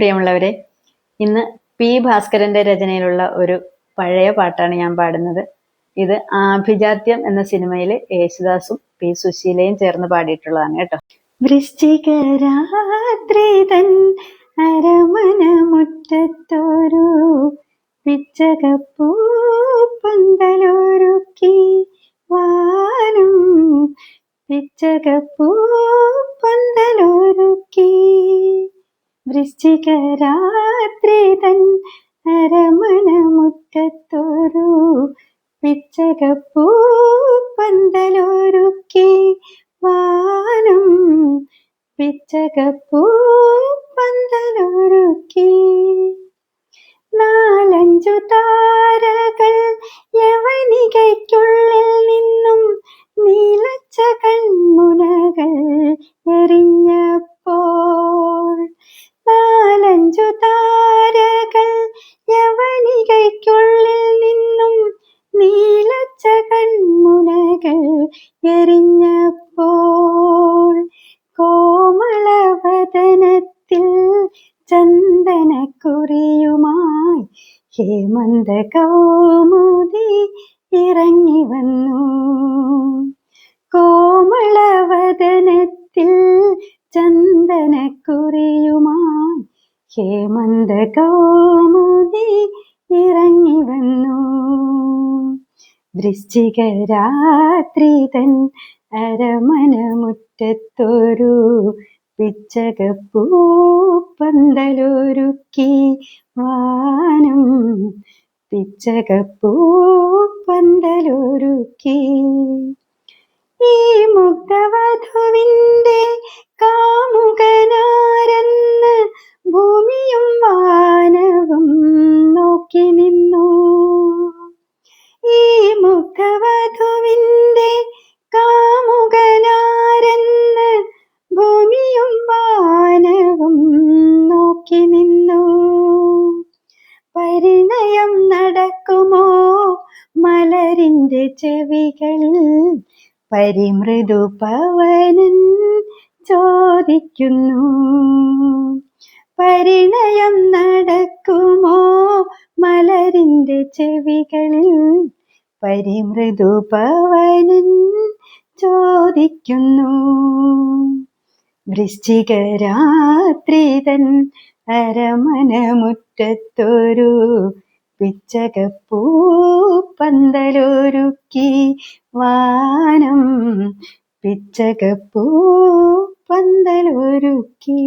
പ്രിയമുള്ളവരെ ഇന്ന് പി ഭാസ്കരന്റെ രചനയിലുള്ള ഒരു പഴയ പാട്ടാണ് ഞാൻ പാടുന്നത്. ഇത് ആഭിജാത്യം എന്ന സിനിമയിൽ യേശുദാസും പി സുശീലയും ചേർന്ന് പാടിയിട്ടുള്ളതാണ് കേട്ടോ. വൃശ്ചികരാത്രിതൻ അരമന മുറ്റത്തോരു പന്തലൊരുക്കി വാനം പിച്ചകപ്പൂ പന്തലൊരുക്കി വൃശ്ചികരാത്രി തൻ അരമന പിച്ചകപ്പൂപ്പന്തലൊരുക്കി പിച്ചകപ്പൂ പന്തലൊരുക്കി വാനം. പിച്ചകപ്പൂ പന്തലൊരുക്കി നാലഞ്ചു താരകൾ യവനികയ്ക്കുള്ളിൽ നിന്നും നീലച്ച കൺമുനകൾ എറിഞ്ഞപ്പോൾ ചന്ദനക്കുറിയുമായി ഹേമന്ത കൗമുദി ഇറങ്ങി വന്നു. കോമളവദനത്തിൽ ചന്ദനക്കുറിയുമായി ഹേമന്ത കൗമുദി ഇറങ്ങി വന്നു. വൃശ്ചിക രാത്രി തൻ അരമന മുറ്റത്തൊരു പിച്ചകപ്പൂ പന്തലൊരുക്കി വാനം. പിച്ചകപ്പൂ പന്തലൊരുക്കി ഈ മുഗ്ധവധുവിന്റെ കാമുകനാരെന്ന് ഭൂമിയും വാനവും നോക്കി നിന്നു. ഈ മുഗ്ധവധുവിന്റെ പരിണയം നടക്കുമോ? മലരിന്റെ ചെവികളിൽ പരിമൃദു പവനൻ ചോദിക്കുന്നു. പരിണയം നടക്കുമോ? മലരിന്റെ ചെവികളിൽ പരിമൃദു പവനൻ ചോദിക്കുന്നു. വൃശ്ചിക രാത്രി തൻ അരമന മുറ്റത്തൊരു പിച്ചകപ്പൂ പന്തലൊരുക്കി വാനം. പിച്ചകപ്പൂ പന്തലൊരുക്കി